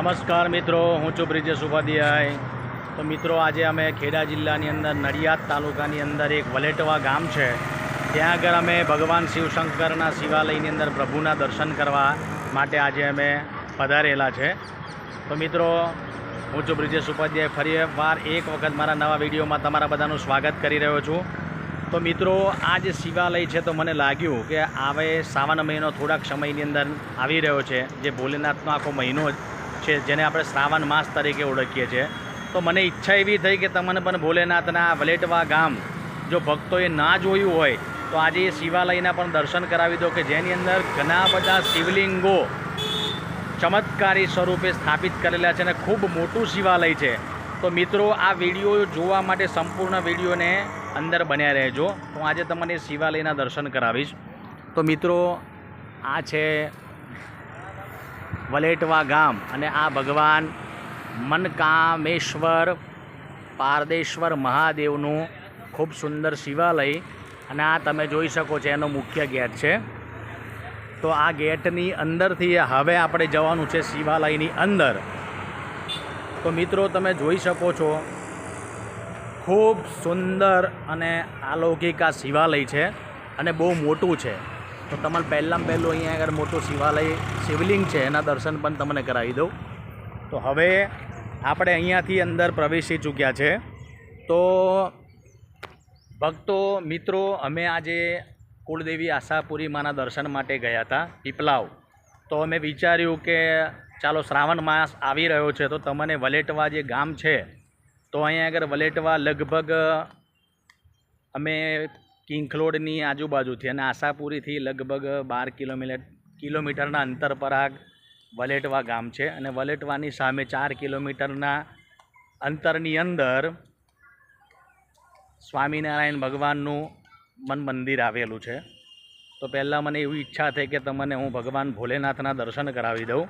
નમસ્કાર મિત્રો, હું છું બ્રિજેશ ઉપાધ્યાય. તો મિત્રો, આજે અમે ખેડા જિલ્લાની અંદર નડિયાદ તાલુકાની અંદર એક વલેટવા ગામ છે. ત્યાં આગળ અમે ભગવાન શિવશંકરના શિવાલયની અંદર પ્રભુના દર્શન કરવા માટે આજે અમે પધારેલા છે. તો મિત્રો, હું છું બ્રિજેશ ઉપાધ્યાય. ફરી વાર એક વખત મારા નવા વિડીયોમાં તમારા બધાનું સ્વાગત કરી રહ્યો છું. તો મિત્રો, આ જે શિવાલય છે તો મને લાગ્યું કે આવે શ્રાવણ મહિનો થોડાક સમયની અંદર આવી રહ્યો છે. જે ભોલેનાથનો આખો મહિનો છે, જેને આપણે શ્રાવણ માસ તરીકે ઓળખીએ છીએ. તો મને ઈચ્છા એવી થઈ કે તમને પણ ભોલેનાથના વલેટવા ગામ જો ભક્તોએ ના જોયું હોય, તો આજે એ શિવાલયના પણ દર્શન કરાવી દો કે જેની અંદર ઘણા બધા શિવલિંગો ચમત્કારી સ્વરૂપે સ્થાપિત કરેલા છે અને ખૂબ મોટું શિવાલય છે. તો મિત્રો, આ વીડિયો જોવા માટે સંપૂર્ણ વિડીયોને અંદર બન્યા રહેજો. હું આજે તમને શિવાલયના દર્શન કરાવીશ. તો મિત્રો, આ છે વલેટવા ગામ અને આ ભગવાન મનકામેશ્વર પારદેશ્વર મહાદેવનું ખૂબ સુંદર શિવાલય અને આ તમે જોઈ શકો છો એનો મુખ્ય ગેટ છે. તો આ ગેટની અંદરથી હવે આપણે જવાનું છે શિવાલયની અંદર. તો મિત્રો તમે જોઈ શકો છો, ખૂબ સુંદર અને અલૌકિક આ શિવાલય છે અને બહુ મોટું છે. તો તમને પહેલાં પહેલું અહીંયા આગળ મોટું શિવાલય શિવલિંગ છે, એના દર્શન પણ તમને કરાવી દઉં. તો હવે આપણે અહીંયાથી અંદર પ્રવેશી ચૂક્યા છે. તો ભક્તો, મિત્રો, અમે આજે કુળદેવી આશાપુરી માના દર્શન માટે ગયા હતા, પીપલાવ. તો અમે વિચાર્યું કે ચાલો શ્રાવણ માસ આવી રહ્યો છે, તો તમને વલેટવા જે ગામ છે, તો અહીંયા આગળ વલેટવા લગભગ અમે કિંખલોડની આજુબાજુથી અને આશાપુરીથી લગભગ બાર કિલોમીટર કિલોમીટરના અંતર પર આ વલેટવા ગામ છે. અને વલેટવાની સામે ચાર કિલોમીટરના અંતરની અંદર સ્વામિનારાયણ ભગવાનનું મન મંદિર આવેલું છે. તો પહેલાં મને એવી ઈચ્છા થઈ કે તમને હું ભગવાન ભોલેનાથના દર્શન કરાવી દઉં.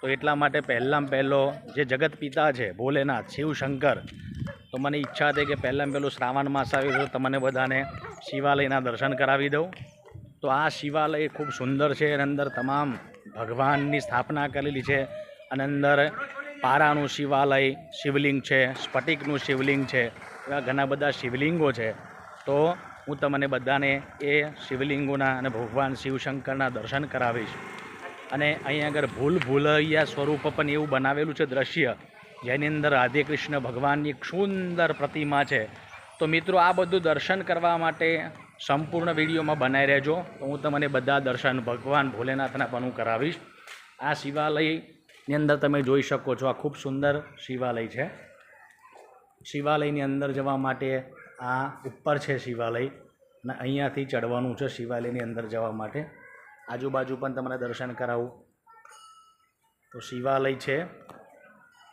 તો એટલા માટે પહેલાં પહેલો જે જગત પિતા છે, ભોલેનાથ, શિવશંકર, તો મને ઈચ્છા થઈ કે પહેલાં પહેલું શ્રાવણ માસ આવ્યું તો તમને બધાને શિવાલયના દર્શન કરાવી દઉં. તો આ શિવાલય ખૂબ સુંદર છે એની અંદર તમામ ભગવાનની સ્થાપના કરેલી છે અને અંદર પારાનું શિવાલય શિવલિંગ છે, સ્ફટિકનું શિવલિંગ છે, એવા ઘણા બધા શિવલિંગો છે. તો હું તમને બધાને એ શિવલિંગોના અને ભગવાન શિવશંકરના દર્શન કરાવીશ. અને અહીં આગળ ભૂલ ભૂલૈયા સ્વરૂપ પણ એવું બનાવેલું છે દ્રશ્ય, જેની અંદર રાધે કૃષ્ણ ભગવાનની એક સુંદર પ્રતિમા છે. તો મિત્રો, આ બધું દર્શન કરવા માટે સંપૂર્ણ વિડીયોમાં બનાવી રહેજો. તો હું તમને બધા દર્શન ભગવાન ભોલેનાથના પણ હું કરાવીશ. આ શિવાલયની અંદર તમે જોઈ શકો છો, આ ખૂબ સુંદર શિવાલય છે. શિવાલયની અંદર જવા માટે આ ઉપર છે શિવાલય, અને અહીંયાથી ચડવાનું છે શિવાલયની અંદર જવા માટે. આજુબાજુ પણ તમને દર્શન કરાવું. તો શિવાલય છે.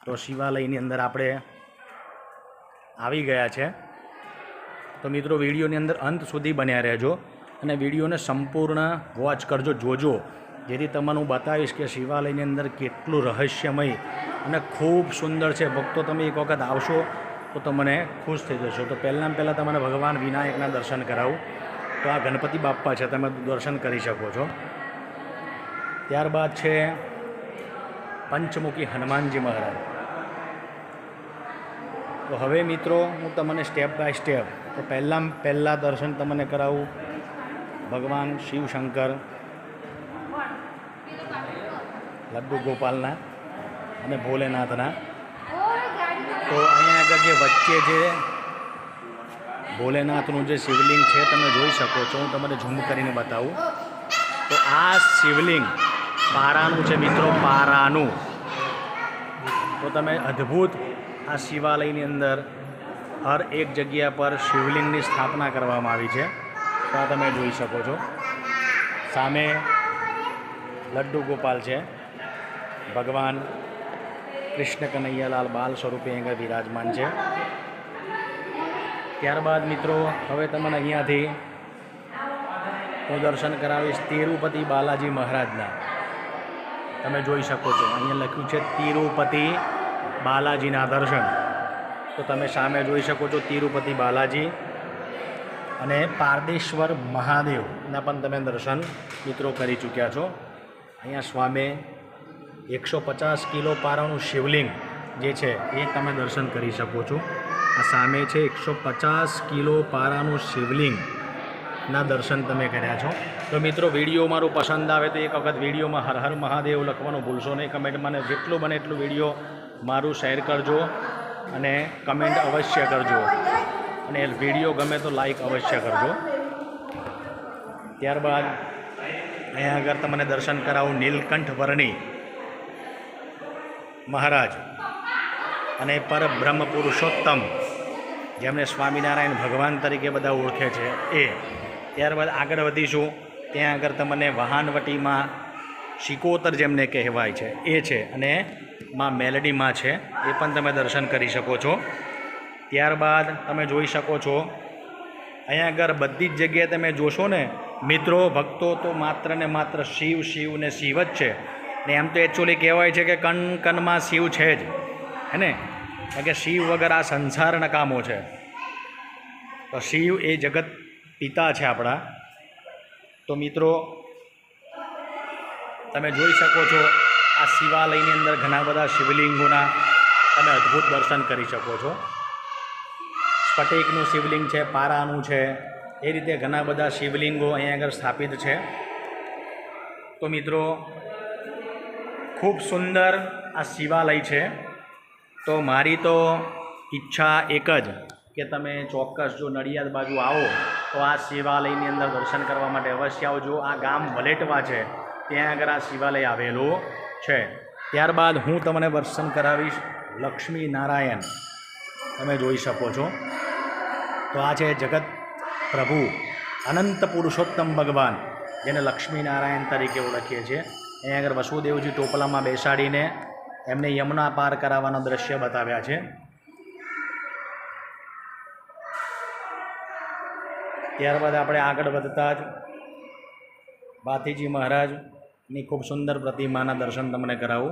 તો શિવાલયની અંદર આપણે આવી ગયા છે. તો મિત્રો, વિડીયોની અંદર અંત સુધી બન્યા રહેજો અને વિડીયોને સંપૂર્ણ વોચ કરજો, જોજો. જેથી તમને હું બતાવીશ કે શિવાલયની અંદર કેટલું રહસ્યમય અને ખૂબ સુંદર છે. ભક્તો, તમે એક વખત આવશો તો તમને ખુશ થઈ જશો. તો પહેલાં પહેલાં તમને ભગવાન વિનાયકના દર્શન કરાવું. તો આ ગણપતિ બાપ્પા છે, તમે દર્શન કરી શકો છો. ત્યારબાદ છે પંચમુખી હનુમાનજી મહારાજ. તો હવે મિત્રો, હું તમને સ્ટેપ બાય સ્ટેપ તો પહેલાં પહેલાં દર્શન તમને કરાવું. ભગવાન શિવશંકર લડ્ડુ ગોપાલના અને ભોલેનાથના. તો અહીંયા આગળ જે વચ્ચે જે ભોલેનાથનું જે શિવલિંગ છે, તમે જોઈ શકો છો. હું તમને ઝૂમ કરીને બતાવું. તો આ શિવલિંગ પારાનું છે મિત્રો, પારાનું. તો તમે અદ્ભુત આ શિવાલયની અંદર હર એક જગ્યા પર શિવલિંગની સ્થાપના કરવામાં આવી છે. તો આ તમે જોઈ શકો છો. સામે લડ્ડુ ગોપાલ છે. ભગવાન કૃષ્ણ કનૈયાલાલ બાલ સ્વરૂપે અહીંયા વિરાજમાન છે. ત્યારબાદ મિત્રો, હવે તમને અહીંયાથી હું દર્શન કરાવીશ તિરુપતિ બાલાજી મહારાજના. તમે જોઈ શકો છો, અહીંયા લખ્યું છે તિરુપતિ બાલાજીના દર્શન. તો તમે સામે જોઈ શકો છો તિરુપતિ બાલાજી અને પારદેશ્વર મહાદેવના પણ તમે દર્શન મિત્રો કરી ચૂક્યા છો. અહીંયા સ્વામે એકસો પચાસ કિલો પારાનું શિવલિંગ જે છે એ તમે દર્શન કરી શકો છો. આ સામે છે એકસો પચાસ કિલો પારાનું શિવલિંગના દર્શન તમે કર્યા છો. તો મિત્રો વીડિયો મારું પસંદ આવે તો એક વખત વિડીયોમાં હર હર મહાદેવ લખવાનું ભૂલશો નહીં. કમેન્ટમાં જેટલું બને એટલું વીડિયો મારું શેર કરજો. અને કમેન્ટ અવશ્ય કરજો. અને વીડિયો ગમે તો લાઈક અવશ્ય કરજો. ત્યારબાદ અહીંયા આગળ તમને દર્શન કરાવું નીલકંઠ વર્ણી. મહારાજ. અને પરબ્રહ્મ પુરુષોત્તમ જેમને સ્વામિનારાયણ ભગવાન તરીકે બધા ઓળખે છે. એ. ત્યારબાદ આગળ વધીશું. ત્યાં આગળ તમને વહાનવટીમાં શિકોતર જેમને કહેવાય છે. એ છે. અને માં મેલેડીમાં છે, એ પણ તમે દર્શન કરી શકો છો. ત્યારબાદ તમે જોઈ શકો છો, અહીંયા આગળ બધી જ જગ્યાએ તમે જોશો ને, મિત્રો, ભક્તો તો માત્ર ને માત્ર શિવ શિવ ને શિવ જ છે. ને એમ તો એકચ્યુઅલી કહેવાય છે કે કણ કણમાં શિવ છે જ. હે ને? કારણ કે શિવ વગર આ સંસારના કામો છે. તો શિવ એ જગત પિતા છે આપણા. તો મિત્રો, તમે જોઈ શકો છો આ શિવાલયની અંદર ઘણા બધા શિવલિંગોના તમે અદ્ભુત દર્શન કરી શકો છો. સ્ફટિકનું શિવલિંગ છે, પારાનું છે, એ રીતે ઘણા બધા શિવલિંગો અહીંયા આગળ સ્થાપિત છે. તો મિત્રો, ખૂબ સુંદર આ શિવાલય છે. તો મારી તો ઈચ્છા એક જ કે તમે ચોક્કસ જો નડિયાદ બાજુ આવો, તો આ શિવાલયની અંદર દર્શન કરવા માટે અવશ્ય આવજો. આ ગામ વલેટવા છે. ત્યાં આગળ આ શિવાલય આવેલું. છે. ત્યારબાદ હું તમને દર્શન કરાવીશ લક્ષ્મી નારાયણ તમે જોઈ શકો છો. તો આ છે જગત પ્રભુ, અનંત પુરુષોત્તમ ભગવાન, જેને લક્ષ્મીનારાયણ તરીકે ઓળખીએ છીએ. અહીંયા આગળ વસુદેવજી ટોપલામાં બેસાડીને એમને યમુના પાર કરાવવાનો દ્રશ્ય બતાવ્યા છે. ત્યારબાદ આપણે આગળ વધતા જ ભાથીજી મહારાજની ખૂબ સુંદર પ્રતિમાના દર્શન તમને કરાવું.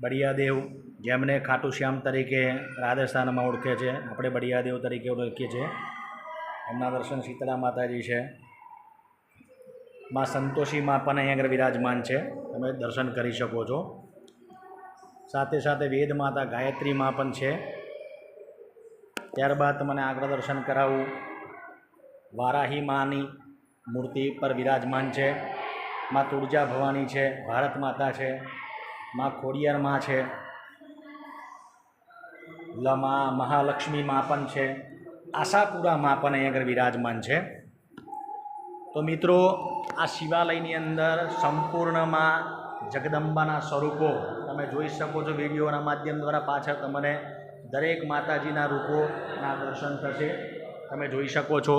બળિયાદેવ જેમને ખાટુ શ્યામ તરીકે રાજસ્થાનમાં ઓળખે છે, આપણે બળિયાદેવ તરીકે ઓળખીએ છીએ. એમના દર્શન શીતળા માતાજી છે. માં સંતોષી માં પણ અહીંયા આગળ વિરાજમાન છે, તમે દર્શન કરી શકો છો. સાથે સાથે વેદ માતા ગાયત્રી માં પણ છે. ત્યારબાદ તમને આગળ દર્શન કરાવું. વારાહી માની મૂર્તિ પર વિરાજમાન છે. માં તુળજા ભવાની છે, ભારત માતા છે, માં ખોડિયાર માં છે, લમા મહાલક્ષ્મી માં પણ છે, આશાપુરા માં પણ અહીં આગળ વિરાજમાન છે. તો મિત્રો, આ શિવાલયની અંદર સંપૂર્ણમાં જગદંબાના સ્વરૂપો તમે જોઈ શકો છો વિડીયોના માધ્યમ દ્વારા પાછળ તમને દરેક માતાજીના રૂપોના દર્શન થશે. તમે જોઈ શકો છો,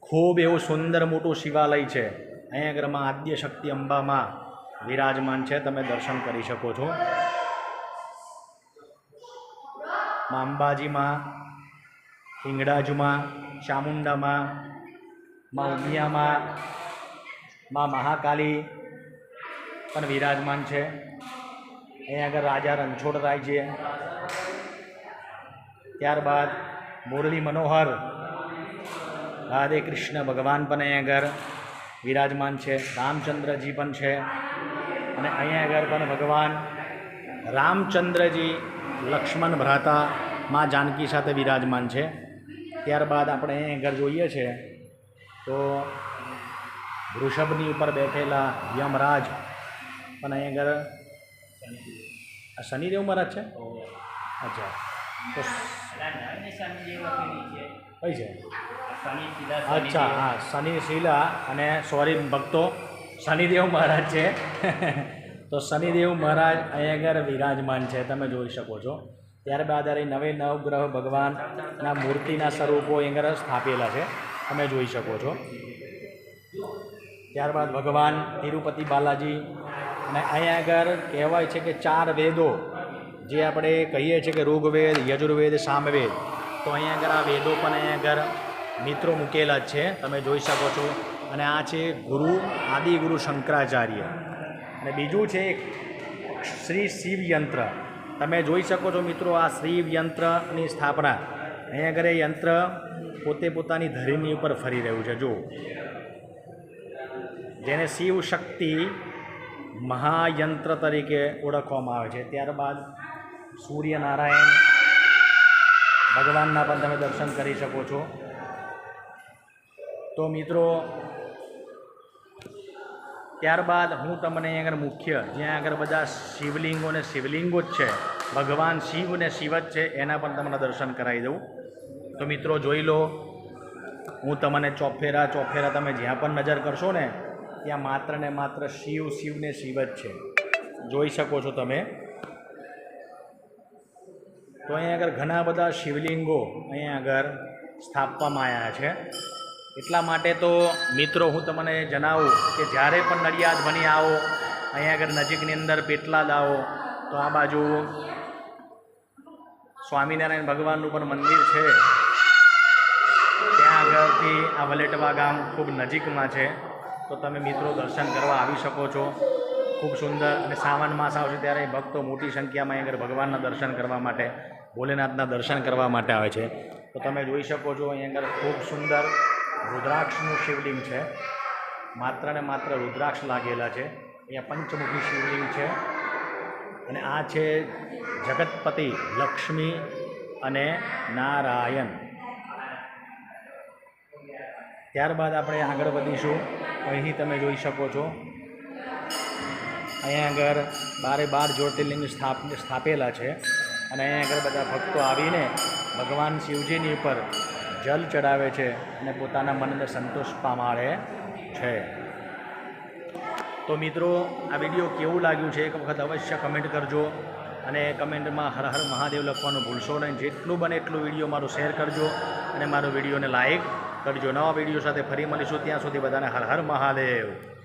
ખૂબ એવું સુંદર મોટું શિવાલય છે. અહીંયા આગળમાં આદ્ય શક્તિ અંબામાં વિરાજમાન છે. તમે દર્શન કરી શકો છો. મા અંબાજીમાં હિંગડાજુમાં ચામુંડામાં, મા ઉમિયામાં, મા મહાકાલી પણ વિરાજમાન છે. અહીંયા આગળ રાજા રણછોડરાય છે. ત્યારબાદ મુરલી મનોહર, રાધે કૃષ્ણ ભગવાન પણ અહીંયા આગળ વિરાજમાન છે રામચંદ્રજી પણ છે. અને અહીંયા આગળ પણ ભગવાન રામચંદ્રજી લક્ષ્મણ ભ્રાતા માં જાનકી સાથે વિરાજમાન છે. ત્યારબાદ આપણે અહીંયા આગળ જોઈએ છે તો વૃષભની ઉપર બેઠેલા યમરાજ પણ અહીં આગળ શનિદેવ મહારાજ છે? અચ્છા. તો કઈ છે? અચ્છા હા શનિ શિલા અને સોરી ભક્તો શનિદેવ મહારાજ છે. તો શનિદેવ મહારાજ અહીં આગળ વિરાજમાન છે તમે જોઈ શકો છો. ત્યારબાદ અરે નવે નવગ્રહ ભગવાનના મૂર્તિના સ્વરૂપો અહીં આગળ સ્થાપેલા છે તમે જોઈ શકો છો. ત્યારબાદ ભગવાન તિરુપતિ બાલાજી અને અહીંયા આગળ કહેવાય છે કે ચાર વેદો જે આપણે કહીએ છીએ કે ઋગ્વેદ યજુર્વેદ સામવેદ. તો અહીંયા આગળ આ વેદો પણ અહીંયા આગળ મિત્રો મૂકેલા છે, તમે જોઈ શકો છો. અને આ છે ગુરુ, આદિગુરુ શંકરાચાર્ય. અને બીજું છે શ્રી શિવયંત્ર તમે જોઈ શકો છો મિત્રો આ શિવયંત્રની સ્થાપના. અહીંયા આગળ યંત્ર પોતે પોતાની ધરીની ઉપર ફરી રહ્યું છે. જો જેને શિવ શક્તિ મહાયંત્ર તરીકે ઓળખવામાં આવે છે. ત્યારબાદ સૂર્યનારાયણ ભગવાનના પણ તમે દર્શન કરી શકો છો. તો મિત્રો, ત્યારબાદ હું તમને અહીં આગળ મુખ્ય, જ્યાં આગળ બધા શિવલિંગો ને શિવલિંગો જ છે, ભગવાન શિવ ને શિવ જ છે, એના પણ તમને દર્શન કરાવી દઉં. તો મિત્રો જોઈ લો, હું તમને ચોફેરા ચોફેરા તમે જ્યાં પણ નજર કરશો ને, ત્યાં માત્ર ને માત્ર શિવ શિવ ને શિવ જ છે. જોઈ શકો છો તમે. તો અહીંયા આગળ ઘણા બધા શિવલિંગો અહીંયા આગળ સ્થાપવામાં આવ્યા છે. એટલા માટે તો મિત્રો, હું તમને જણાવું કે જ્યારે પણ નડિયાદ બની આવો, અહીંયા આગળ નજીકની અંદર પેટલાદ આવો, તો આ બાજુ સ્વામિનારાયણ ભગવાનનું પણ મંદિર છે. ત્યાં આગળથી આ વલેટવા ગામ ખૂબ નજીકમાં છે. તો તમે મિત્રો દર્શન કરવા આવી શકો છો. ખૂબ સુંદર અને સાવન માસ આવશે ત્યારે ભક્તો મોટી સંખ્યામાં આગળ ભગવાનના દર્શન કરવા માટે, ભોલેનાથના દર્શન કરવા માટે આવે છે. તો તમે જોઈ શકો છો અહીં આગળ ખૂબ સુંદર રુદ્રાક્ષનું શિવલિંગ છે. માત્ર ને માત્ર રુદ્રાક્ષ લાગેલા છે. અહીંયા પંચમુખી શિવલિંગ છે. અને આ છે જગતપતિ લક્ષ્મી અને નારાયણ. ત્યારબાદ આપણે આગળ વધીશું. અહીં તમે જોઈ શકો છો. અહીંયા આગળ બારે બાર જ્યોતિર્લિંગ સ્થાપ, સ્થાપેલા છે. અને અહીંયા આગળ બધા ભક્તો આવીને ભગવાન શિવજીની ઉપર જલ ચડાવે છે અને પોતાના મનને સંતોષ પામાડે છે. તો મિત્રો, આ વીડિયો કેવું લાગ્યું છે? એક વખત અવશ્ય કમેન્ટ કરજો અને કમેન્ટમાં હર હર મહાદેવ લખવાનું ભૂલશો નહીં. જેટલું બને એટલું વીડિયો મારું શેર કરજો અને મારો વિડીયોને લાઇક કરજો. નવા વીડિયો સાથે ફરી મળીશું. ત્યાં સુધી બધાને હર હર મહાદેવ.